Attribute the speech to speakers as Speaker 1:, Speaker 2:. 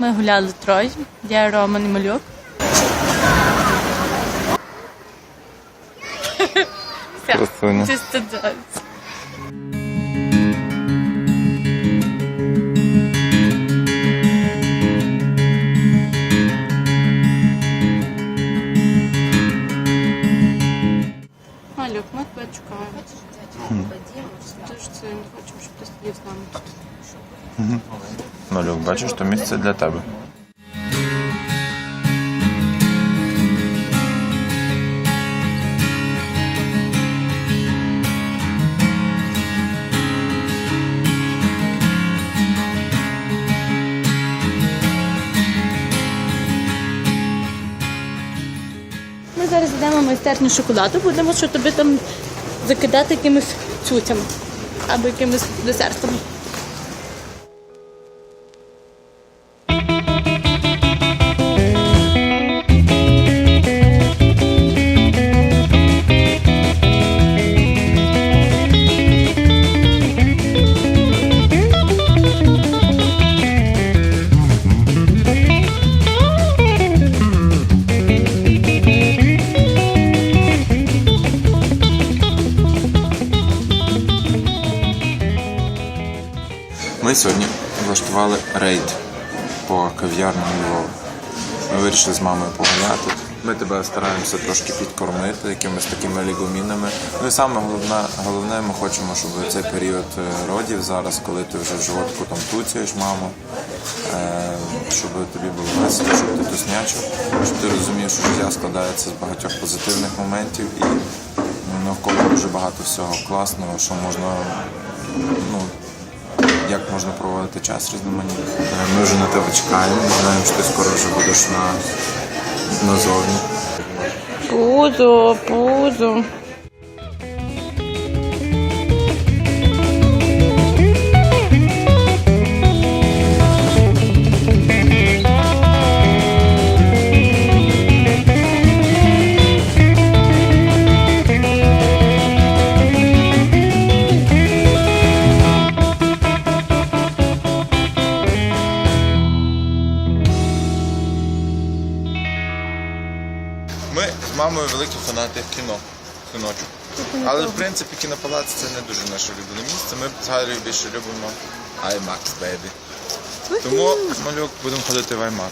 Speaker 1: Ми гуляли троє. Я Роман і Малюк.
Speaker 2: Красуня.
Speaker 1: чисто джаз. Малюк, ми тебе чекаємо. Дуже сильно хочемо, щоб ти сидів з нами тут.
Speaker 2: Малюк, бачиш, то місце для тебе.
Speaker 1: Ми зараз йдемо в майстерню шоколаду, будемо що тобі там закидати якимись цуцями або якимись десертами.
Speaker 2: Ми сьогодні влаштували рейд по кав'ярням Львова. Ми вирішили з мамою погуляти. Ми тебе стараємося трошки підкормити якимись такими лігумінами. Ну і саме головне, головне, ми хочемо, щоб цей період е, родів зараз, коли ти вже в животку там туцяєш маму, е, щоб тобі було весело, щоб ти туснячив, щоб ти розумів, що життя складається з багатьох позитивних моментів і ну, навколо дуже багато всього класного, що можна ну, можна проводити час різноманітно. Е, Ми вже на тебе чекаємо, знаємо, що ти скоро вже будеш на, назовні.
Speaker 1: Буду, буду.
Speaker 2: Ми з мамою великі фанати кіно, Кіночок. Але в принципі кінопалац це не дуже наше улюблене місце. Ми з більше любимо IMAX, baby. Тому малюк будемо ходити в IMAX.